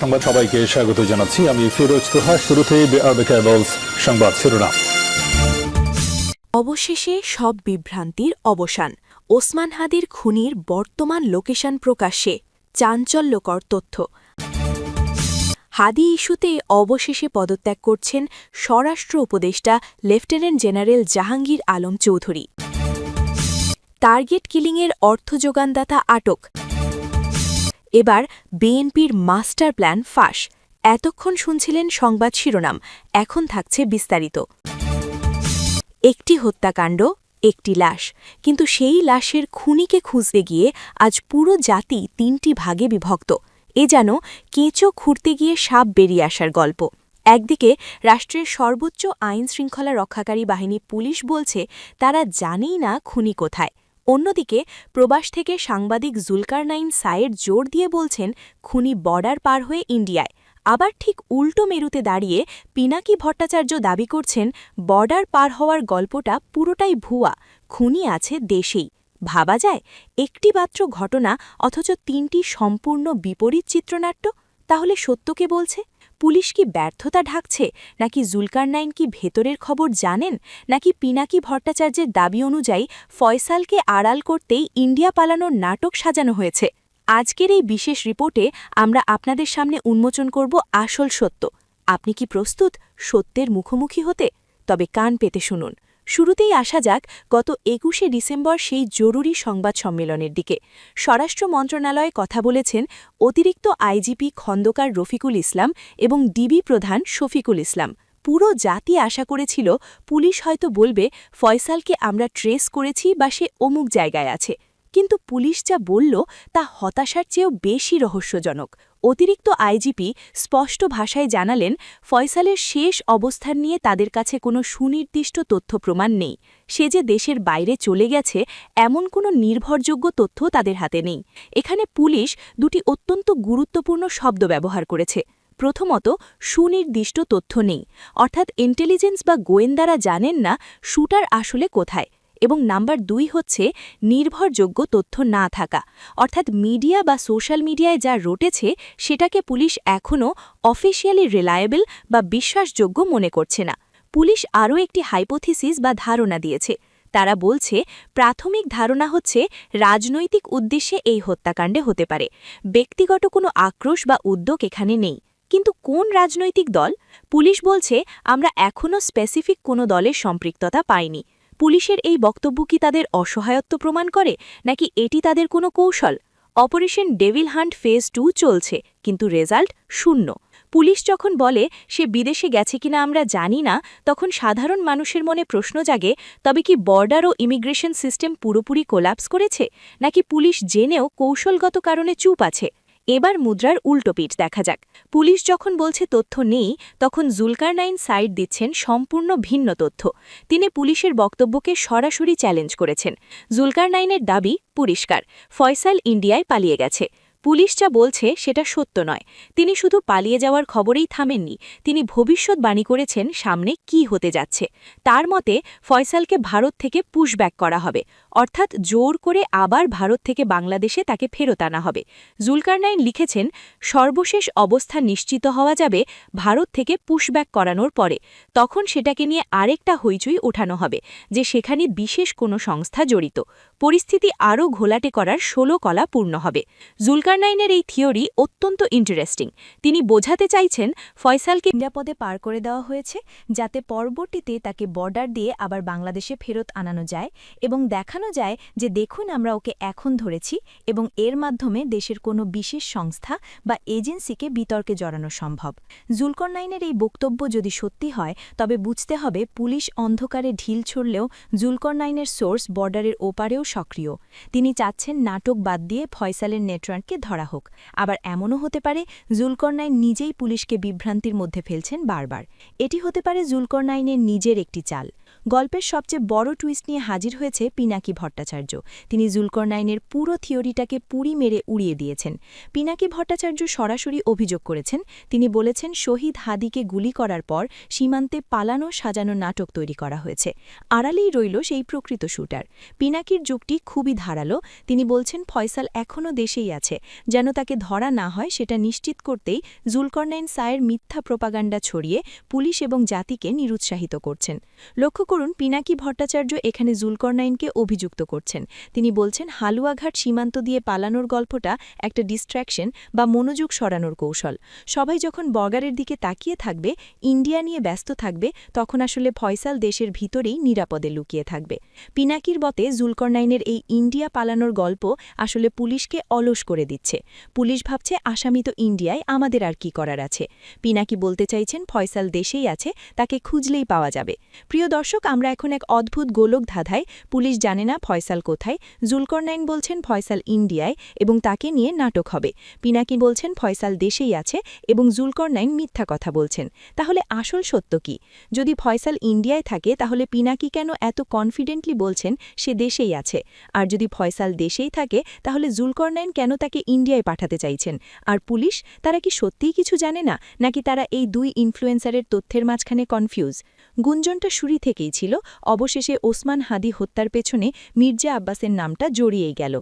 সংবাদ সবাইকে স্বাগত জানাচ্ছি। আমি ফিরোজ তোহা, শুরুতেই বিআরবি সংবাদ শিরোনাম। অবশেষে সব বিভ্রান্তির অবসান। ওসমান হাদির খুনির বর্তমান লোকেশন প্রকাশ্যে চাঞ্চল্যকর তথ্য। হাদি ইস্যুতে অবশেষে পদত্যাগ করছেন স্বরাষ্ট্র উপদেষ্টা lieutenant general Jahangir Alam Chowdhury. Target কিলিংয়ের অর্থ যোগানদাতা আটক। এবার বিএনপির মাস্টার প্ল্যান ফাঁস। এতক্ষণ শুনছিলেন সংবাদ শিরোনাম, এখন থাকছে বিস্তারিত। একটি হত্যাকাণ্ড, একটি লাশ। কিন্তু সেই লাশের খুনিকে খুঁজতে গিয়ে আজ পুরো জাতি তিনটি ভাগে বিভক্ত। এ যেন কেঁচো খুঁড়তে গিয়ে সাপ বেরিয়ে আসার গল্প। একদিকে রাষ্ট্রের সর্বোচ্চ আইন শৃঙ্খলা রক্ষাকারী বাহিনী পুলিশ বলছে, তারা জানেই না খুনি কোথায়। অন্যদিকে, প্রবাস থেকে সাংবাদিক জুলকারনাইন সায়ের জোর দিয়ে বলছেন, খুনি বর্ডার পার হয়ে ইন্ডিয়ায়। আবার ঠিক উল্টো মেরুতে দাঁড়িয়ে পিনাকি ভট্টাচার্য দাবি করছেন, বর্ডার পার হওয়ার গল্পটা পুরোটাই ভুয়া, খুনি আছে দেশেই। ভাবা যায়, একটি মাত্র ঘটনা, অথচ তিনটি সম্পূর্ণ বিপরীত চিত্রনাট্য? তাহলে সত্যকে বলছে? পুলিশ কি ব্যর্থতা ঢাকছে? নাকি জুলকারনাইন কি ভেতরের খবর জানেন? নাকি পিনাকি ভট্টাচার্যের দাবি অনুযায়ী ফয়সালকে আড়াল করতেই ইন্ডিয়া পালানোর নাটক সাজানো হয়েছে? আজকের এই বিশেষ রিপোর্টে আমরা আপনাদের সামনে উন্মোচন করব আসল সত্য। আপনি কি প্রস্তুত সত্যের মুখোমুখি হতে? তবে কান পেতে শুনুন। শুরুতেই আসা যাক গত একুশে ডিসেম্বর সেই জরুরি সংবাদ সম্মেলনের দিকে। স্বরাষ্ট্র মন্ত্রণালয়ে কথা বলেছেন অতিরিক্ত আইজিপি খন্দকার রফিকুল ইসলাম এবং ডিবি প্রধান শফিকুল ইসলাম। পুরো জাতি আশা করেছিল পুলিশ হয়তো বলবে, ফয়সালকে আমরা ট্রেস করেছি বা সে অমুক জায়গায় আছে। কিন্তু পুলিশ যা বলল তা হতাশার চেয়েও বেশি রহস্যজনক। অতিরিক্ত আইজিপি স্পষ্ট ভাষায় জানালেন, ফয়সালের শেষ অবস্থান নিয়ে তাদের কাছে কোনো সুনির্দিষ্ট তথ্য প্রমাণ নেই। সে যে দেশের বাইরে চলে গেছে, এমন কোনো নির্ভরযোগ্য তথ্য তাদের হাতে নেই। এখানে পুলিশ দুটি অত্যন্ত গুরুত্বপূর্ণ শব্দ ব্যবহার করেছে। প্রথমত, সুনির্দিষ্ট তথ্য নেই। অর্থাৎ ইন্টেলিজেন্স বা গোয়েন্দারা জানেন না, শুটার আসলে কোথায়। এবং নাম্বার দুই হচ্ছে নির্ভরযোগ্য তথ্য না থাকা। অর্থাৎ মিডিয়া বা সোশ্যাল মিডিয়ায় যা রটেছে, সেটাকে পুলিশ এখনও অফিসিয়ালি রিলায়েবল বা বিশ্বাসযোগ্য মনে করছে না। পুলিশ আরও একটি হাইপোথিসিস বা ধারণা দিয়েছে। তারা বলছে, প্রাথমিক ধারণা হচ্ছে রাজনৈতিক উদ্দেশ্যে এই হত্যাকাণ্ডে হতে পারে। ব্যক্তিগত কোনো আক্রোশ বা উদ্যোগ এখানে নেই। কিন্তু কোন রাজনৈতিক দল? পুলিশ বলছে, আমরা এখনও স্পেসিফিক কোনো দলের সম্পৃক্ততা পাইনি। পুলিশের এই বক্তব্য কি তাদের অসহায়ত্ব প্রমাণ করে, নাকি এটি তাদের কোনো কৌশল? Operation devil hunt phase two চলছে, কিন্তু রেজাল্ট শূন্য। পুলিশ যখন বলে, সে বিদেশে গেছে কিনা আমরা জানি না তখন সাধারণ মানুষের মনে প্রশ্ন জাগে, তবে কি বর্ডার ও ইমিগ্রেশন সিস্টেম পুরোপুরি কোলাপস করেছে? নাকি পুলিশ জেনেও কৌশলগত কারণে চুপ আছে? এবার মুদ্রার উল্টো পিঠ দেখা যাক। পুলিশ যখন বলছে তথ্য নেই, তখন জুলকারনাইন সাইড দিচ্ছেন সম্পূর্ণ ভিন্ন তথ্য। তিনি পুলিশের বক্তব্যকে সরাসরি চ্যালেঞ্জ করেছেন। জুলকারনাইনের দাবি পরিষ্কার, ফয়সাল ইন্ডিয়ায় পালিয়ে গেছে। পুলিশ যা বলছে সেটা সত্য নয়। তিনি শুধু পালিয়ে যাওয়ার খবরেই থামেননি, তিনি ভবিষ্যৎবাণী করেছেন সামনে কি হতে যাচ্ছে। তার মতে, ফয়সালকে ভারত থেকে পুশব্যাক করা হবে। অর্থাৎ জোর করে আবার ভারত থেকে বাংলাদেশে তাকে ফেরত আনা হবে। জুলকারনাইন লিখেছেন, সর্বশেষ অবস্থা নিশ্চিত হওয়া যাবে ভারত থেকে পুশব্যাক করানোর পরে। তখন সেটাকে নিয়ে আরেকটা হইচই ওঠানো হবে, যে সেখানে বিশেষ কোনো সংস্থা জড়িত। পরিস্থিতি আরও ঘোলাটে করার ষোলো কলা পূর্ণ হবে। জুলকারনাইনের এই থিওরি অত্যন্ত ইন্টারেস্টিং। তিনি বোঝাতে চাইছেন, ফয়সালকে নিরাপদে পার করে দেওয়া হয়েছে, যাতে পরবর্তীতে তাকে বর্ডার দিয়ে আবার বাংলাদেশে ফেরত আনানো যায় এবং দেখানো যায় যে দেখুন আমরা ওকে এখন ধরেছি এবং এর মাধ্যমে দেশের কোনো বিশেষ সংস্থা বা এজেন্সিকে বিতর্কে জড়ানো সম্ভব। জুলকরনাইনের এই বক্তব্য যদি সত্যি হয়, তবে বুঝতে হবে পুলিশ অন্ধকারে ঢিল ছড়লেও জুলকরনাইনের সোর্স বর্ডারের ওপারেও সক্রিয়। তিনি চাচ্ছেন নাটক বাদ দিয়ে ফয়সালের নেটওয়ার্ককে ধরা হোক। আবার এমনও হতে পারে জুলকরনাইন নিজেই পুলিশকে বিভ্রান্তির মধ্যে ফেলছেন বারবার। এটি হতে পারে জুলকরনাইনের নিজের একটি চাল। গল্পের সবচেয়ে বড় টুইস্ট নিয়ে হাজির হয়েছে পিনাকি ভট্টাচার্য। তিনি জুলকরনাইনের পুরো থিওরিটাকে পুরি মেরে উড়িয়ে দিয়েছেন। পিনাকি ভট্টাচার্য সরাসরি অভিযোগ করেছেন, তিনি বলেছেন শহীদ হাদিকে গুলি করার পর সীমান্তে পালানো সাজানো নাটক তৈরি করা হয়েছে। আড়ালেই রইল সেই প্রকৃত শুটার। পিনাকির যুগটি খুবই ধারালো, তিনি বলছেন ফয়সাল এখনও দেশেই আছে। যেন তাকে ধরা না হয়, সেটা নিশ্চিত করতেই জুলকরনাইন সায়ের মিথ্যা প্রপাগান্ডা ছড়িয়ে পুলিশ এবং জাতিকে নিরুৎসাহিত করছেন। লক্ষ্য করুন, পিনাকি ভট্টাচার্য এখানে জুলকরনাইনকে অভিযুক্ত করছেন। তিনি বলছেন, হালুয়াঘাট সীমান্ত দিয়ে পালানোর গল্পটা একটা ডিস্ট্র্যাকশন বা মনোযোগ সরানোর কৌশল। সবাই যখন বর্গারের দিকে তাকিয়ে থাকবে, ইন্ডিয়া নিয়ে ব্যস্ত থাকবে, তখন আসলে ফয়সাল দেশের ভিতরেই নিরাপদে লুকিয়ে থাকবে। পিনাকির মতে, জুলকরনাইনের এই ইন্ডিয়া পালানোর গল্প আসলে পুলিশকে অলস করে দিচ্ছে। পুলিশ ভাবছে, আসামি তো ইন্ডিয়ায়, আমাদের আর কি করার আছে? পিনাকি বলতে চাইছেন, ফয়সাল দেশেই আছে, তাকে খুঁজলেই পাওয়া যাবে। প্রিয় দর্শক আমরা এখন এক অদ্ভুত গোলক ধাঁধায়, পুলিশ জানে না ফয়সাল কোথায় জুলকরনাইন বলছেন ফয়সাল ইন্ডিয়ায় এবং তাকে নিয়ে নাটক হবে। পিনাকি বলছেন ফয়সাল দেশেই আছে এবং জুলকরনাইন মিথ্যা কথা বলছেন। তাহলে আসল সত্য কি? যদি ফয়সাল ইন্ডিয়ায় থাকে, তাহলে পিনাকি কেন এত কনফিডেন্টলি বলছেন সে দেশেই আছে? আর যদি ফয়সাল দেশেই থাকে, তাহলে জুলকরনাইন কেন তাকে ইন্ডিয়ায় পাঠাতে চাইছেন? আর পুলিশ, তারা কি সত্যিই কিছু জানে না? নাকি তারা এই দুই ইনফ্লুয়েন্সারের তথ্যের মাঝখানে কনফিউজ গুঞ্জনটা শুরু থেকেই ছিল, অবশেষে ওসমান হাদি হত্যার পেছনে মির্জা আব্বাসের নামটা জড়িয়েই গেল।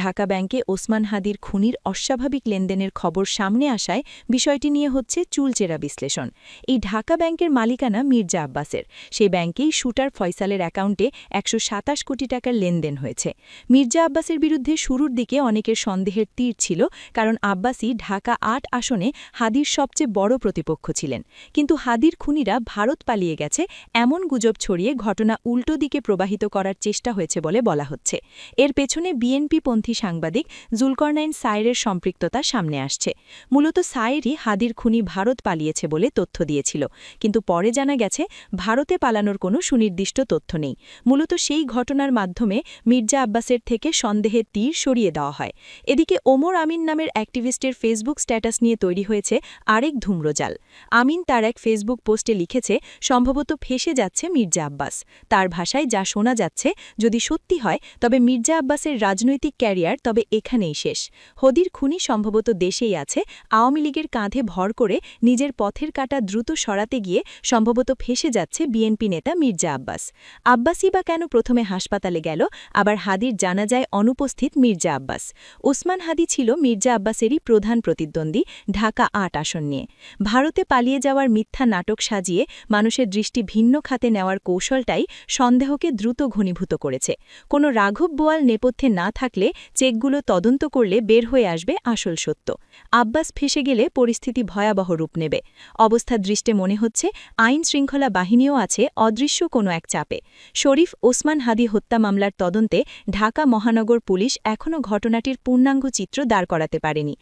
ঢাকা ব্যাংকে ওসমান হাদির খুনির অস্বাভাবিক লেনদেনের খবর সামনে আসায় বিষয়টি নিয়ে হচ্ছে চুলচেরা বিশ্লেষণ। এই ঢাকা ব্যাংকের মালিকানা মির্জা আব্বাসের। সেই ব্যাংকেই শুটার ফয়সালের অ্যাকাউন্টে একশো সাতাশ কোটি টাকার লেনদেন হয়েছে। মির্জা আব্বাসের বিরুদ্ধে শুরুর দিকে অনেকের সন্দেহের তীর ছিল, কারণ আব্বাসি ঢাকা আট আসনে হাদির সবচেয়ে বড় প্রতিপক্ষ ছিলেন। কিন্তু হাদির খুনিরা ভারত পালিয়ে গেছে এমন গুজব ছড়িয়ে ঘটনা উল্টো দিকে প্রবাহিত করার চেষ্টা হয়েছে বলে বলা হচ্ছে। এর পেছনে বিএনপিপন্থী সাংবাদিক জুলকরনাইন সায়েরের সম্পৃক্ততা সামনে আসছে। মূলত সায়েরই হাদির খুনি ভারত পালিয়েছে বলে তথ্য দিয়েছিল। কিন্তু পরে জানা গেছে, ভারতে পালানোর কোনো সুনির্দিষ্ট তথ্য নেই। মূলত সেই ঘটনার মাধ্যমে মির্জা আব্বাসের থেকে সন্দেহের তীর সরিয়ে দেওয়া হয়। এদিকে ওমর আমিন নামের অ্যাক্টিভিস্টের ফেসবুক স্ট্যাটাস নিয়ে তৈরি হয়েছে আরেক ধূম্রজাল। আমিন তার এক ফেসবুক পোস্টে লিখেছে, সম্ভবত ফেসে যাচ্ছে মির্জা আব্বাস। তার ভাষায় যা শোনা যাচ্ছে, যদি সত্যি হয়, তবে মির্জা আব্বাসের রাজনৈতিক ক্যারিয়ার তবে এখানেই শেষ। হদির খুনি সম্ভবত দেশেই আছে, আওয়ামী লীগের কাঁধে ভর করে নিজের পথের কাটা দ্রুত সরাতে গিয়ে সম্ভবত ফেসে যাচ্ছে বিএনপি নেতা মির্জা আব্বাস। আব্বাসই বা কেন প্রথমে হাসপাতালে গেল, আবার হাদির জানা যায় অনুপস্থিত মির্জা আব্বাস। ওসমান হাদি ছিল মির্জা আব্বাসেরই প্রধান প্রতিদ্বন্দ্বী, ঢাকা আট আসন নিয়ে। ভারতে পালিয়ে যাওয়ার মিথ্যা নাটক সাজিয়ে মানুষের দৃষ্টি ভিন্ন খাতে নেওয়ার কৌশলটাই সন্দেহকে দ্রুত ঘনীভূত করেছে। কোনো রাঘব বোয়াল নেপথ্যে না থাকলে চেকগুলো তদন্ত করলে বের হয়ে আসবে আসল সত্য। আব্বাস ফেসে গেলে পরিস্থিতি ভয়াবহ রূপ নেবে। অবস্থা দৃষ্টে মনে হচ্ছে আইন শৃঙ্খলা বাহিনীও আছে অদৃশ্য কোনো এক চাপে। শরীফ ওসমান হাদি হত্যা মামলার তদন্তে ঢাকা মহানগর পুলিশ এখনও ঘটনাটির পূর্ণাঙ্গ চিত্র দাঁড় করাতে পারেনি।